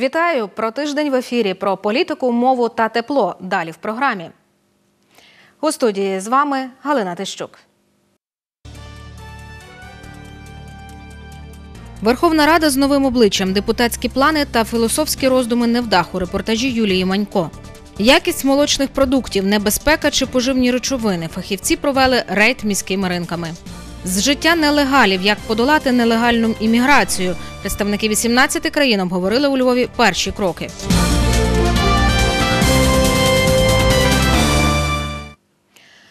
Вітаю про тиждень в ефірі про політику, мову та тепло. Далі в програмі. У студії з вами Галина Тищук. Верховна Рада з новим обличчям, депутатські плани та філософські роздуми невдах у репортажі Юлії Манько. Якість молочних продуктів, небезпека чи поживні речовини. Фахівці провели рейд міськими ринками. З життя нелегалів, як подолати нелегальну імміграцію. Представники 18 країн обговорили у Львові перші кроки.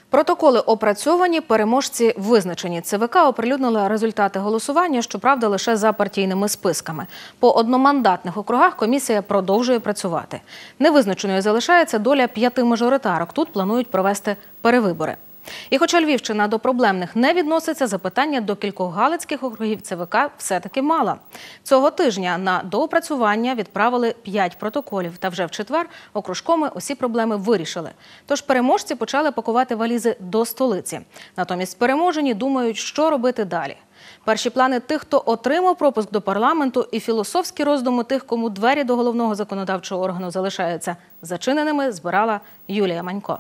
Протоколи опрацьовані, переможці визначені. ЦВК оприлюднили результати голосування, щоправда, лише за партійними списками. По одномандатних округах комісія продовжує працювати. Невизначеною залишається доля п'яти мажоритарок. Тут планують провести перевибори. І хоча Львівщина до проблемних не відноситься, запитання до кількох галицьких округів ЦВК все-таки мала. Цього тижня на доопрацювання відправили п'ять протоколів. Та вже в четвер окружкоми усі проблеми вирішили. Тож переможці почали пакувати валізи до столиці. Натомість переможені думають, що робити далі. Перші плани тих, хто отримав пропуск до парламенту, і філософські роздуми тих, кому двері до головного законодавчого органу залишаються зачиненими, збирала Юлія Манько.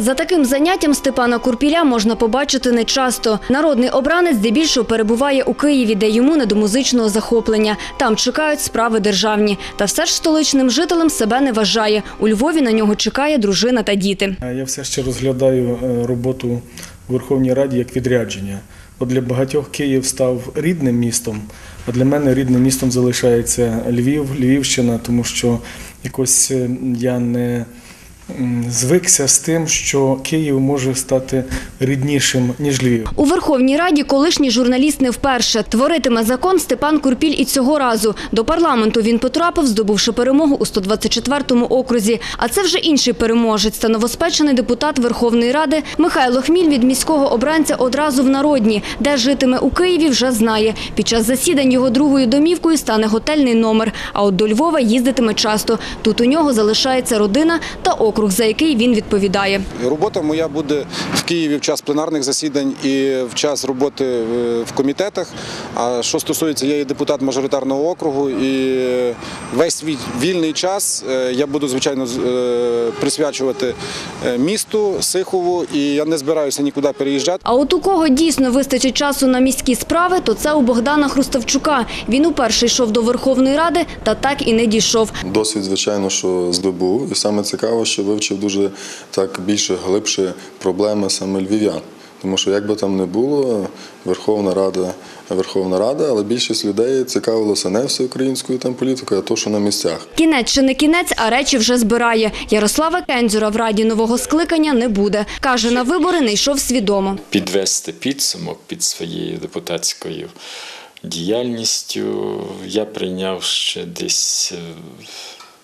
За таким заняттям Степана Курпіля можна побачити нечасто. Народний обранець здебільшого перебуває у Києві, де йому не до музичного захоплення. Там чекають справи державні. Та все ж столичним жителем себе не вважає. У Львові на нього чекає дружина та діти. Я все ще розглядаю е, роботу у Верховній Раді як відрядження. Бо для багатьох Київ став рідним містом, а для мене рідним містом залишається Львів, Львівщина, тому що якось е, я не звикся з тим, що Київ може стати ріднішим, ніж Львів. У Верховній Раді колишній журналіст не вперше. Творитиме закон Степан Курпіль і цього разу. До парламенту він потрапив, здобувши перемогу у 124-му окрузі. А це вже інший переможець та новоспечений депутат Верховної Ради Михайло Хміль від міського обранця одразу в Народні, де житиме у Києві, вже знає. Під час засідань його другою домівкою стане готельний номер. А от до Львова їздитиме часто. Тут у нього залишається родина та округ, за який він відповідає. Робота моя буде в Києві в час пленарних засідань і в час роботи е, в комітетах. А що стосується, я є депутат мажоритарного округу, і весь свій вільний час е, я буду звичайно з- е, присвячувати місту Сихову, і я не збираюся нікуди переїжджати. А от у кого дійсно вистачить часу на міські справи, то це у Богдана Хруставчука. Він уперше йшов до Верховної Ради та так і не дійшов. Досвід, звичайно, що здобув, і саме цікаво, що вивчив дуже так більше глибше проблеми саме львів'ян. Тому що як би там не було, Верховна Рада, Верховна Рада, але більшість людей цікавилося не всеукраїнською там політикою, а то, що на місцях. Кінець чи не кінець, а речі вже збирає. Ярослава Кензюра в раді нового скликання не буде. Каже, на вибори не йшов свідомо. підвести підсумок під своєю депутатською діяльністю я прийняв ще десь е,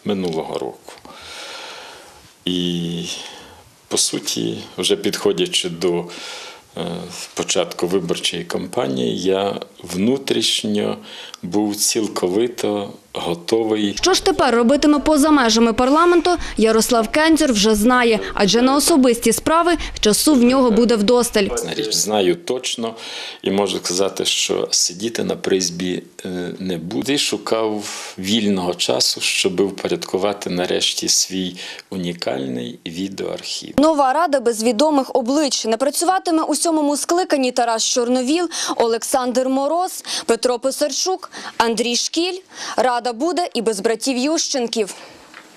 минулого року. І, по суті, вже підходячи до е, початку виборчої кампанії, я внутрішньо був цілковито готовий Що ж тепер робитиме поза межами парламенту, Ярослав Кензюр вже знає, адже на особисті справи часу в нього буде вдосталь. на річ знаю точно і можу сказати, що сидіти на призбі е, не буду. І шукав вільного часу, щоб впорядкувати нарешті свій унікальний відеоархів. Нова рада без відомих облич не працюватиме у сьомому скликанні Тарас Чорновіл, Олександр Мороз, Петро Писарчук, Андрій Шкіль. Рада буде і без братів Ющенків.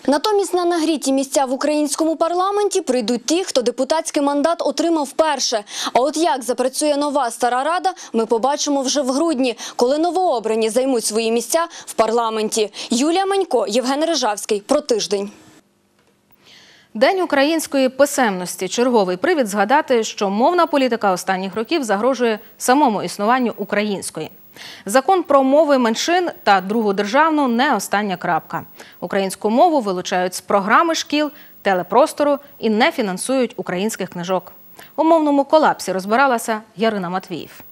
Натомість на нагріті місця в українському парламенті прийдуть ті, хто депутатський мандат отримав вперше. А от як запрацює нова стара рада, ми побачимо вже в грудні, коли новообрані займуть свої місця в парламенті. Юлія Манько, Євген Рижавський. Про тиждень. День української писемності черговий привід згадати, що мовна політика останніх років загрожує самому існуванню української. Закон про мови меншин та другу державну не остання крапка. Українську мову вилучають з програми шкіл, телепростору і не фінансують українських книжок. У мовному колапсі розбиралася Ярина Матвіїв.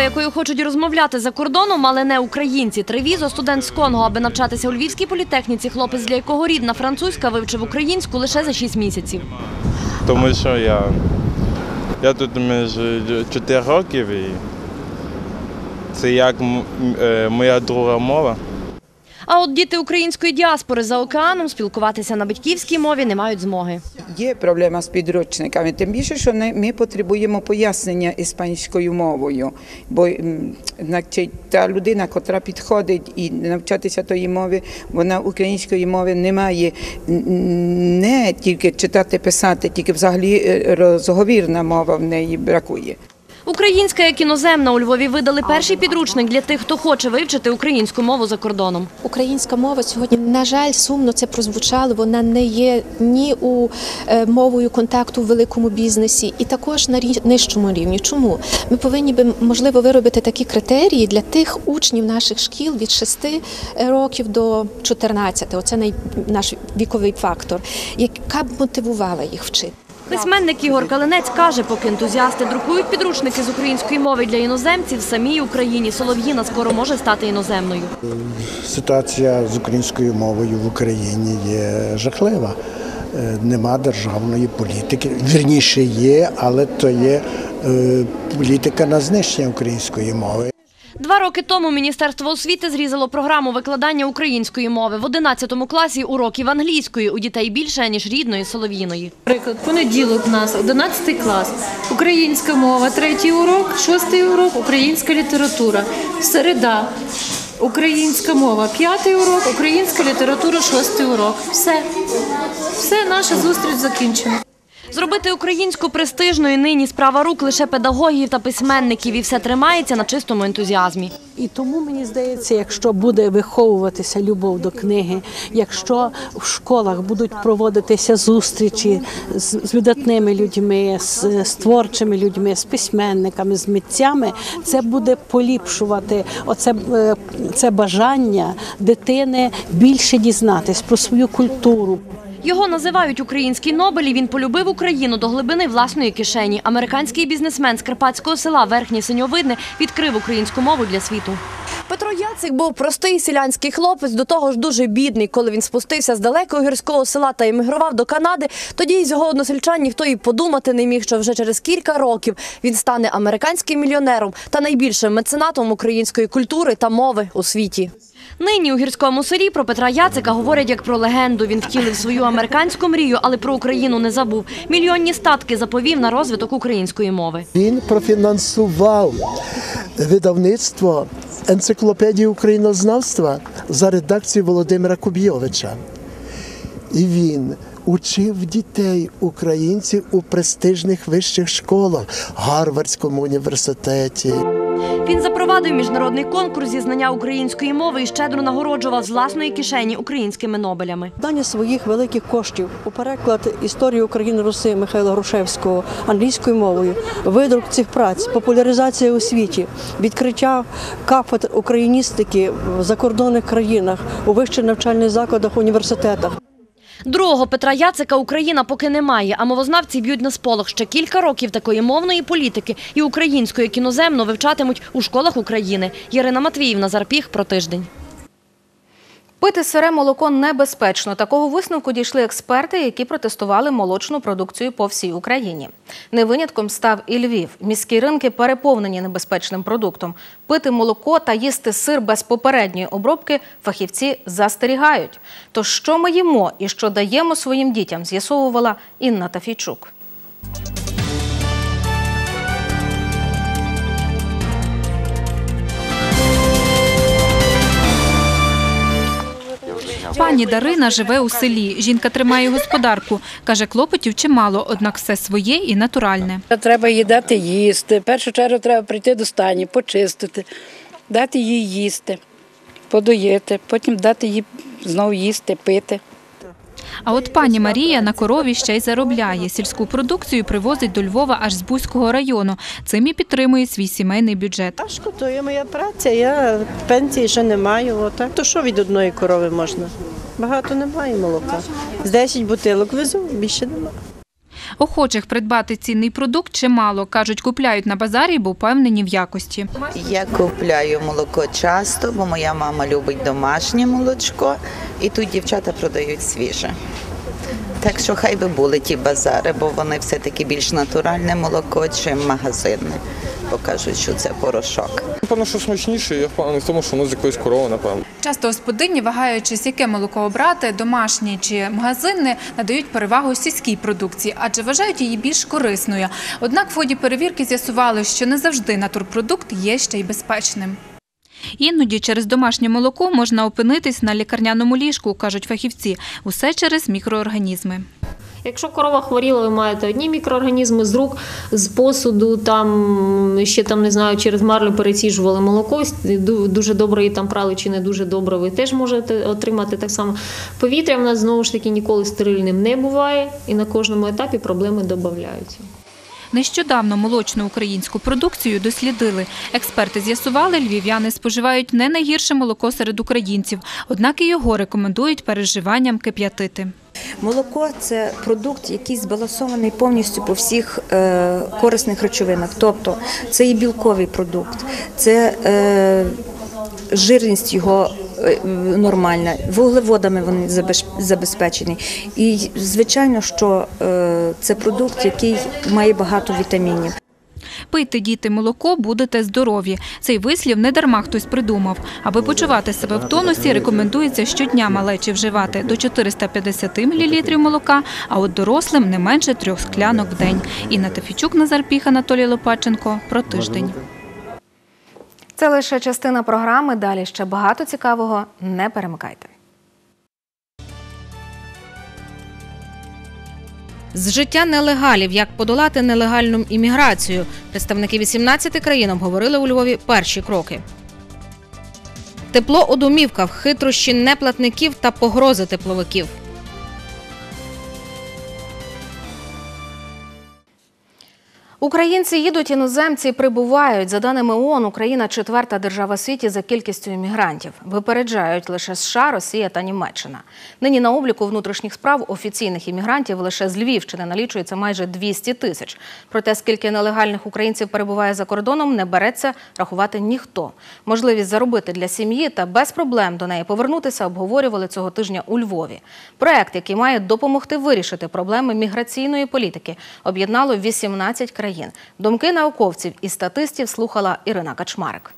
Якою хочуть розмовляти за кордоном, але не українці. Тривізо, студент з Конго, аби навчатися у Львівській політехніці, хлопець, для якого рідна французька, вивчив українську лише за 6 місяців. Тому що я, я тут вже 4 років і це як е, моя друга мова. А от діти української діаспори за океаном спілкуватися на батьківській мові не мають змоги. Є проблема з підручниками, тим більше, що ми потребуємо пояснення іспанською мовою. Бо значить, та людина, котра підходить і навчатися тої мови, вона української мови не має не тільки читати, писати, тільки взагалі е, розговірна мова в неї бракує. Українська як іноземна у Львові видали перший підручник для тих, хто хоче вивчити українську мову за кордоном. Українська мова сьогодні, на жаль, сумно це прозвучало. Вона не є ні у е, мовою контакту в великому бізнесі, і також на нижчому рівні. Чому ми повинні би можливо виробити такі критерії для тих учнів наших шкіл від 6 років до 14. Оце най, наш віковий фактор, яка б мотивувала їх вчити. Письменник Ігор Калинець каже, поки ентузіасти друкують підручники з української мови для іноземців, в самій Україні Солов'їна скоро може стати іноземною. Ситуація з українською мовою в Україні є жахлива. Е, Нема державної політики. Вірніше є, але то є е, політика на знищення української мови. Два роки тому Міністерство освіти зрізало програму викладання української мови в 11 класі уроків англійської у дітей більше ніж рідної солов'їної. Приклад, понеділок у нас 11 клас, українська мова, третій урок, шостий урок, українська література. Середа, українська мова, п'ятий урок, українська література, шостий урок. Все. Все, наша зустріч закінчена. Зробити українську престижною нині справа рук лише педагогів та письменників, і все тримається на чистому ентузіазмі. І тому мені здається, якщо буде виховуватися любов до книги, якщо в школах будуть проводитися зустрічі з, видатними людьми, з, з творчими людьми, з письменниками, з митцями, це буде поліпшувати оце е, це бажання дитини більше дізнатись про свою культуру, Його називають український Нобель, і він полюбив Україну до глибини власної кишені. Американський бізнесмен з карпатського села Верхнє Синьовидне відкрив українську мову для світу. Петро Яцик був простий селянський хлопець, до того ж дуже бідний. Коли він спустився з далекого гірського села та емігрував до Канади, тоді з його односельчан ніхто і подумати не міг, що вже через кілька років він стане американським мільйонером та найбільшим меценатом української культури та мови у світі. Нині у гірському селі про Петра Яцика говорять як про легенду. Він втілив свою американську мрію, але про Україну не забув. Мільйонні статки заповів на розвиток української мови. Він профінансував видавництво енциклопедії українознавства за редакцією Володимира Кубійовича. І він учив дітей українців у престижних вищих школах, Гарвардському університеті. Він запровадив міжнародний конкурс зі знання української мови і щедро нагороджував з власної кишені українськими нобелями. Дання своїх великих коштів у переклад історії України Руси Михайла Грушевського англійською мовою, видрук цих праць, популяризація у світі, відкриття кафедр україністики в закордонних країнах, у вищих навчальних закладах, університетах. Другого Петра Яцика Україна поки немає, а мовознавці б'ють на сполох. Ще кілька років такої мовної політики і української кіноземно вивчатимуть у школах України. Ярина Матвіївна Зарпіх про тиждень. Пити сире молоко небезпечно. Такого висновку дійшли експерти, які протестували молочну продукцію по всій Україні. Не винятком став і Львів. Міські ринки переповнені небезпечним продуктом. Пити молоко та їсти сир без попередньої обробки фахівці застерігають. Тож що ми їмо і що даємо своїм дітям, з'ясовувала Інна Тафійчук. Пані Дарина живе у селі. Жінка тримає господарку. Каже, клопотів чимало, однак все своє і натуральне. Треба їй дати їсти. Першу чергу треба прийти до стані, почистити, дати їй їсти, подоїти, потім дати їй знову їсти, пити. А от пані Марія на корові ще й заробляє. Сільську продукцію привозить до Львова аж з Бузького району. Цим і підтримує свій сімейний бюджет. Важко, то є моя праця, я пенсії ще не маю. Отак. То що від одної корови можна? Багато немає молока. З 10 бутилок везу, більше немає. Охочих придбати цінний продукт чимало. Кажуть, купляють на базарі, бо впевнені в якості. Я купляю молоко часто, бо моя мама любить домашнє молочко, і тут дівчата продають свіже. Так що хай би були ті базари, бо вони все-таки більш натуральне молоко, чим магазинне. Бо кажуть, що це порошок. Напевно, що смачніше, я впевнений в тому, що воно з якоїсь корови, напевно. Часто господині, вагаючись, яке молоко обрати, домашнє чи магазинне, надають перевагу сільській продукції, адже вважають її більш корисною. Однак в ході перевірки з'ясували, що не завжди натурпродукт є ще й безпечним. Іноді через домашнє молоко можна опинитись на лікарняному ліжку, кажуть фахівці. Усе через мікроорганізми. Якщо корова хворіла, ви маєте одні мікроорганізми з рук, з посуду, там ще там не знаю, через марлю переціжували молоко, ду- дуже добре її там прали чи не дуже добре, ви теж можете отримати так само. Повітря в нас знову ж таки ніколи стерильним не буває, і на кожному етапі проблеми додаються. Нещодавно молочну українську продукцію дослідили. Експерти з'ясували, львів'яни споживають не найгірше молоко серед українців, однак і його рекомендують перед вживанням кип'ятити. Молоко це продукт, який збалансований повністю по всіх е, корисних речовинах. Тобто це і білковий продукт, це е, жирність його нормальна, вуглеводами вони забез- забезпечені. І звичайно, що е, це продукт, який має багато вітамінів. Пийте діти молоко, будете здорові. Цей вислів не дарма хтось придумав. Аби почувати себе в тонусі, рекомендується щодня малечі вживати до 450 мл молока, а от дорослим не менше трьох склянок в день. Інна Тафічук, Назар Піх, Анатолій Лопаченко. Про тиждень. Це лише частина програми. Далі ще багато цікавого. Не перемикайте. З життя нелегалів, як подолати нелегальну імміграцію. Представники 18 країн обговорили у Львові перші кроки. Тепло у домівках, хитрощі неплатників та погрози тепловиків. Українці їдуть, іноземці прибувають. За даними ООН, Україна четверта держава світі за кількістю іммігрантів. Випереджають лише США, Росія та Німеччина. Нині на обліку внутрішніх справ офіційних іммігрантів лише з Львівщини налічується майже 200 тисяч. Проте скільки нелегальних українців перебуває за кордоном, не береться рахувати ніхто. Можливість заробити для сім'ї та без проблем до неї повернутися обговорювали цього тижня у Львові. Проект, який має допомогти вирішити проблеми міграційної політики, об'єднало 18 країн. Думки науковців і статистів слухала Ірина Качмарик.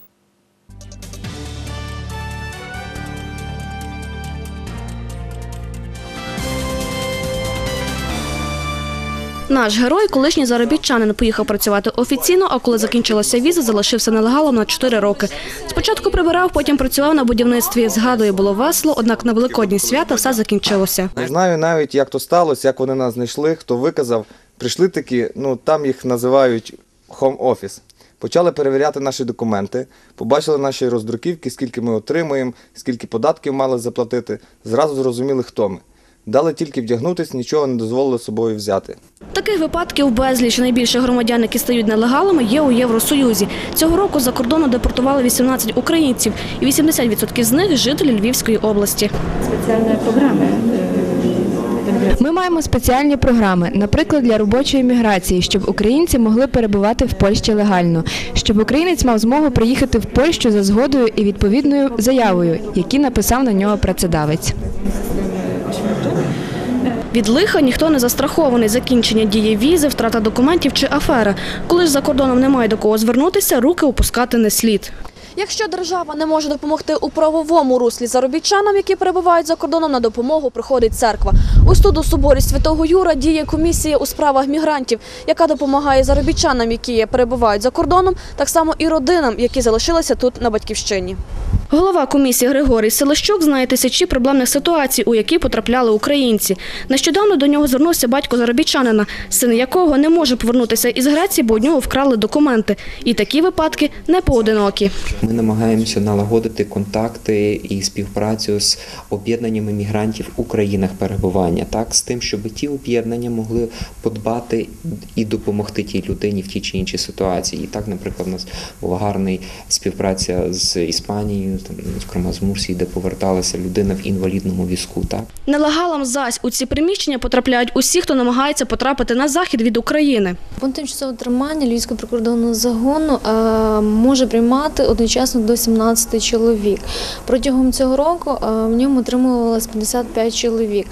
Наш герой, колишній заробітчанин, поїхав працювати офіційно, а коли закінчилася віза, залишився нелегалом на 4 роки. Спочатку прибирав, потім працював на будівництві. Згадує, було весело, однак на великодні свята все закінчилося. Не знаю навіть, як то сталося, як вони нас знайшли, хто виказав. Прийшли такі, ну там їх називають хом-офіс. Почали перевіряти наші документи, побачили наші роздруківки, скільки ми отримуємо, скільки податків мали заплатити. Зразу зрозуміли, хто ми. Дали тільки вдягнутись, нічого не дозволили собою взяти. Таких випадків безліч. Найбільше громадян, які стають нелегалами, є у Євросоюзі. Цього року за кордону депортували 18 українців, і 80% з них – жителі Львівської області. спеціальної програми. Ми маємо спеціальні програми, наприклад, для робочої міграції, щоб українці могли перебувати в Польщі легально, щоб українець мав змогу приїхати в Польщу за згодою і відповідною заявою, які написав на нього працедавець. Від лиха ніхто не застрахований. Закінчення дії візи, втрата документів чи афера. Коли ж за кордоном немає до кого звернутися, руки опускати не слід. Якщо держава не може допомогти у правовому руслі заробітчанам, які перебувають за кордоном, на допомогу приходить церква. Ось тут у соборі Святого Юра діє комісія у справах мігрантів, яка допомагає заробітчанам, які перебувають за кордоном, так само і родинам, які залишилися тут на батьківщині. Голова комісії Григорій Селищук знає тисячі проблемних ситуацій, у які потрапляли українці. Нещодавно до нього звернувся батько заробітчанина, син якого не може повернутися із Греції, бо у нього вкрали документи. І такі випадки не поодинокі. Ми намагаємося налагодити контакти і співпрацю з об'єднаннями мігрантів у країнах перебування, так з тим, щоб ті об'єднання могли подбати і допомогти тій людині в тій чи іншій ситуації. І так, наприклад, у нас була гарна співпраця з Іспанією, країн, там, зокрема з Мурсії, де поверталася людина в інвалідному візку. Так? Нелегалам зась у ці приміщення потрапляють усі, хто намагається потрапити на захід від України. Пункт тимчасового тримання Львівського прикордонного загону е, може приймати одночасно до 17 чоловік. Протягом цього року е, в ньому отримувалось 55 чоловік.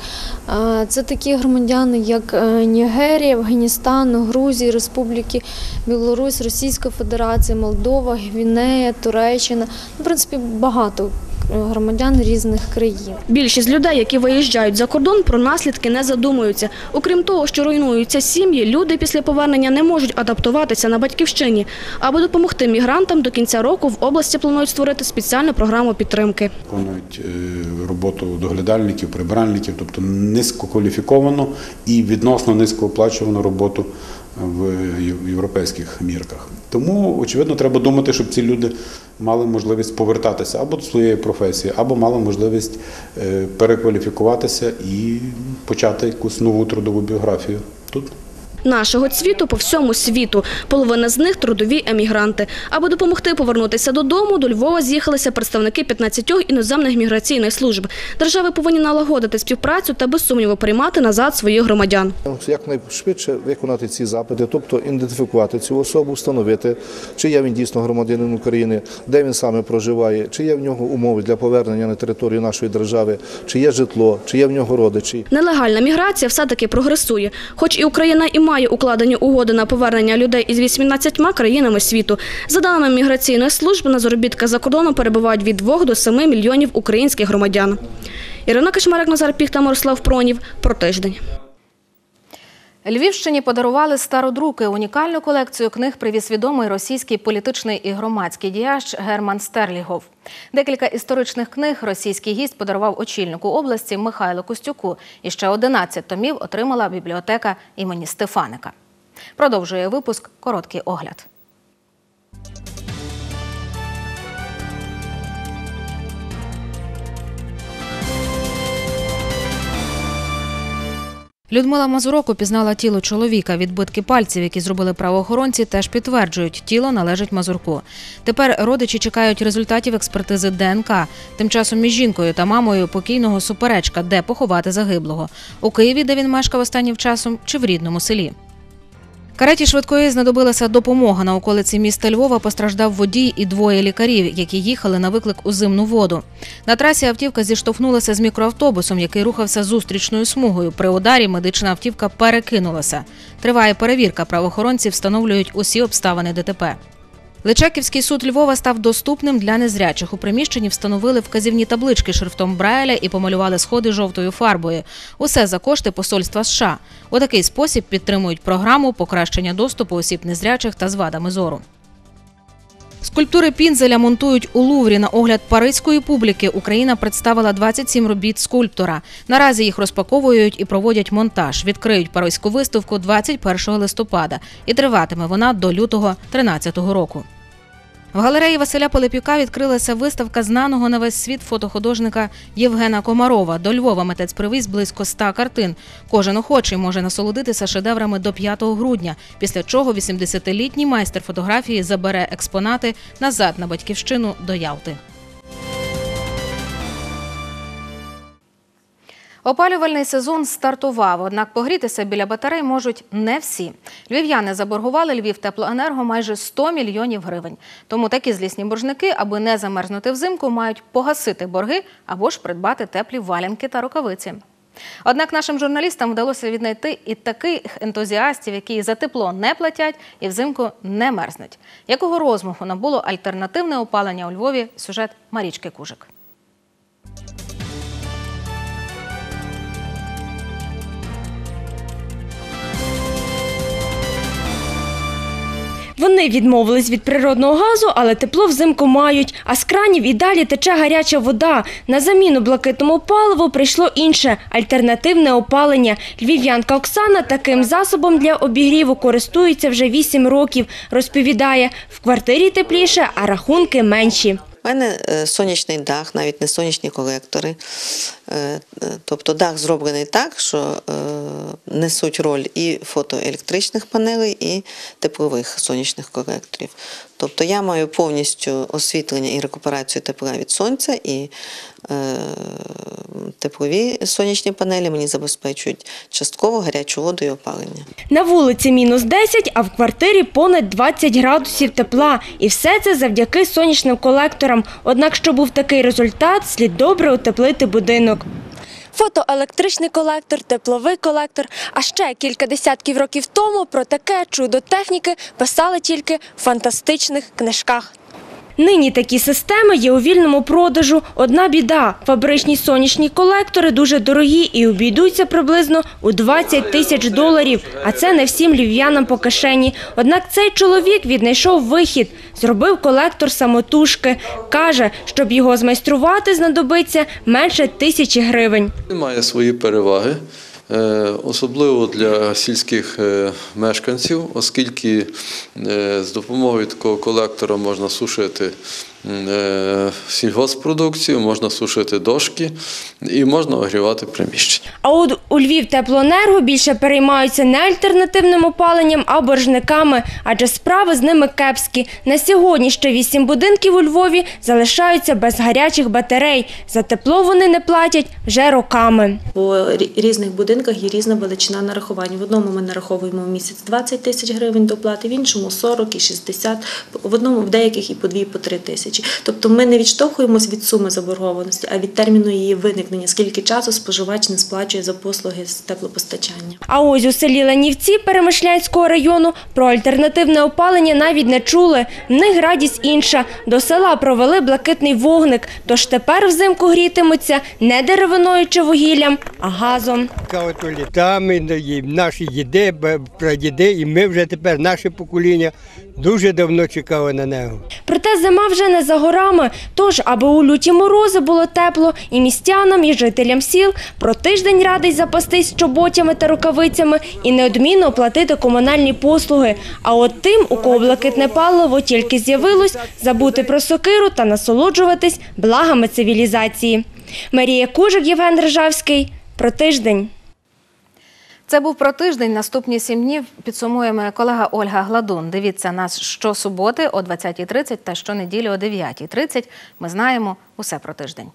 Е, це такі громадяни, як Нігерія, Афганістан, Грузія, Республіки Білорусь, Російська Федерація, Молдова, Гвінея, Туреччина. Ну, в принципі, багато е, громадян різних країн. Більшість людей, які виїжджають за кордон, про наслідки не задумуються. Окрім того, що руйнуються сім'ї, люди після повернення не можуть адаптуватися на батьківщині. Аби допомогти мігрантам, до кінця року в області планують створити спеціальну програму підтримки. виконують е, роботу доглядальників, прибиральників, тобто низькокваліфіковану і відносно низькооплачувану роботу в європейських мірках. Тому, очевидно, треба думати, щоб ці люди мали можливість повертатися або до своєї професії, або мали можливість е, перекваліфікуватися і почати якусь нову трудову біографію тут. Нашого цвіту по всьому світу. Половина з них трудові емігранти. Аби допомогти повернутися додому, до Львова з'їхалися представники 15 іноземних міграційних служб. Держави повинні налагодити співпрацю та без сумніву приймати назад своїх громадян. якнайшвидше виконати ці запити, тобто ідентифікувати цю особу, встановити, чи є він дійсно громадянин України, де він саме проживає, чи є в нього умови для повернення на територію нашої держави, чи є житло, чи є в нього родичі. Нелегальна міграція все-таки прогресує. Хоч і Україна і має укладені угоди на повернення людей із 18 країнами світу. За даними міграційної служби, на заробітках за кордоном перебувають від 2 до 7 мільйонів українських громадян. Ірина Кашмарик Назар Піхта, Мирослав Пронів. Про тиждень. Львівщині подарували стародруки. Унікальну колекцію книг привіз відомий російський політичний і громадський діяч Герман Стерлігов. Декілька історичних книг російський гість подарував очільнику області Михайлу Костюку. І ще 11 томів отримала бібліотека імені Стефаника. Продовжує випуск короткий огляд. Людмила Мазурок упізнала тіло чоловіка. Відбитки пальців, які зробили правоохоронці, теж підтверджують, тіло належить Мазурку. Тепер родичі чекають результатів експертизи ДНК. Тим часом між жінкою та мамою покійного суперечка, де поховати загиблого у Києві, де він мешкав останнім часом, чи в рідному селі. Кареті швидкої знадобилася допомога. На околиці міста Львова постраждав водій і двоє лікарів, які їхали на виклик у зимну воду. На трасі автівка зіштовхнулася з мікроавтобусом, який рухався зустрічною смугою. При ударі медична автівка перекинулася. Триває перевірка. Правоохоронці встановлюють усі обставини ДТП. Личаківський суд Львова став доступним для незрячих. У приміщенні встановили вказівні таблички шрифтом Брайля і помалювали сходи жовтою фарбою. Усе за кошти посольства США. У такий спосіб підтримують програму покращення доступу осіб незрячих та з вадами зору. Скульптури Пінзеля монтують у Луврі на огляд паризької публіки. Україна представила 27 робіт скульптора. Наразі їх розпаковують і проводять монтаж. Відкриють паризьку виставку 21 листопада, і триватиме вона до лютого 2013 року. В галереї Василя Полепюка відкрилася виставка знаного на весь світ фотохудожника Євгена Комарова. До Львова митець привіз близько ста картин. Кожен охочий може насолодитися шедеврами до 5 грудня, після чого 80-літній майстер фотографії забере експонати назад на батьківщину до Ялти. Опалювальний сезон стартував, однак погрітися біля батарей можуть не всі. Львів'яни заборгували Львів теплоенерго майже 100 мільйонів гривень. Тому такі злісні боржники, аби не замерзнути взимку, мають погасити борги або ж придбати теплі валянки та рукавиці. Однак нашим журналістам вдалося віднайти і таких ентузіастів, які за тепло не платять і взимку не мерзнуть. Якого розмаху набуло альтернативне опалення у Львові? Сюжет Марічки Кужик. Вони відмовились від природного газу, але тепло взимку мають. А з кранів і далі тече гаряча вода. На заміну блакитному паливу прийшло інше альтернативне опалення. Львів'янка Оксана таким засобом для обігріву користується вже 8 років. Розповідає, в квартирі тепліше, а рахунки менші. У мене е, сонячний дах, навіть не сонячні колектори. Е, е, Тобто дах зроблений так, що несуть роль і фотоелектричних панелей, і теплових сонячних колекторів. Тобто я маю повністю освітлення і рекуперацію тепла від сонця, і теплові сонячні панелі мені забезпечують частково гарячу воду і опалення. На вулиці мінус 10, а в квартирі понад 20 градусів тепла. І все це завдяки сонячним колекторам. Однак, щоб був такий результат, слід добре утеплити будинок. Фотоелектричний колектор, тепловий колектор. А ще кілька десятків років тому про таке чудо техніки писали тільки в фантастичних книжках. Нині такі системи є у вільному продажу. Одна біда – фабричні сонячні колектори дуже дорогі і обійдуться приблизно у 20 тисяч доларів. А це не всім львів'янам по кишені. Однак цей чоловік віднайшов вихід. Зробив колектор самотужки. Каже, щоб його змайструвати, знадобиться менше тисячі гривень. Має свої переваги, особливо для сільських е, мешканців, оскільки е, з допомогою такого колектора можна сушити е, сільгосппродукцію, можна сушити дошки і можна огрівати приміщення. А от у Львів теплоенерго більше переймаються не альтернативним опаленням, а боржниками, адже справи з ними кепські. На сьогодні ще вісім будинків у Львові залишаються без гарячих батарей. За тепло вони не платять вже роками. По різних будинках є різна величина нарахування. В одному ми нараховуємо в місяць 20 тисяч гривень доплати, в іншому 40 і 60, в одному в деяких і по 2, по 3 тисячі. Тобто ми не відштовхуємось від суми заборгованості, а від терміну її виникнення, скільки часу споживач не сплачує за послуги з теплопостачання. А ось у селі Ланівці Перемишлянського району про альтернативне опалення навіть не чули. В них радість інша. До села провели блакитний вогник, тож тепер взимку грітимуться не деревиною чи вугіллям, а газом. Ото літами, і наші діди, прадіди, і ми вже тепер, наше покоління, дуже давно чекали на нього. Проте зима вже не за горами. Тож, аби у люті морози було тепло і містянам, і жителям сіл, про тиждень радий запастись чоботями та рукавицями і неодмінно оплатити комунальні послуги. А от тим, у кого блакитне паливо тільки з'явилось, забути про сокиру та насолоджуватись благами цивілізації. Марія Кужик, Євген Ржавський. Про тиждень. Це був про тиждень. Наступні сім днів підсумує моя колега Ольга Гладун. Дивіться нас щосуботи о 20.30 та щонеділі о 9.30. Ми знаємо усе про тиждень.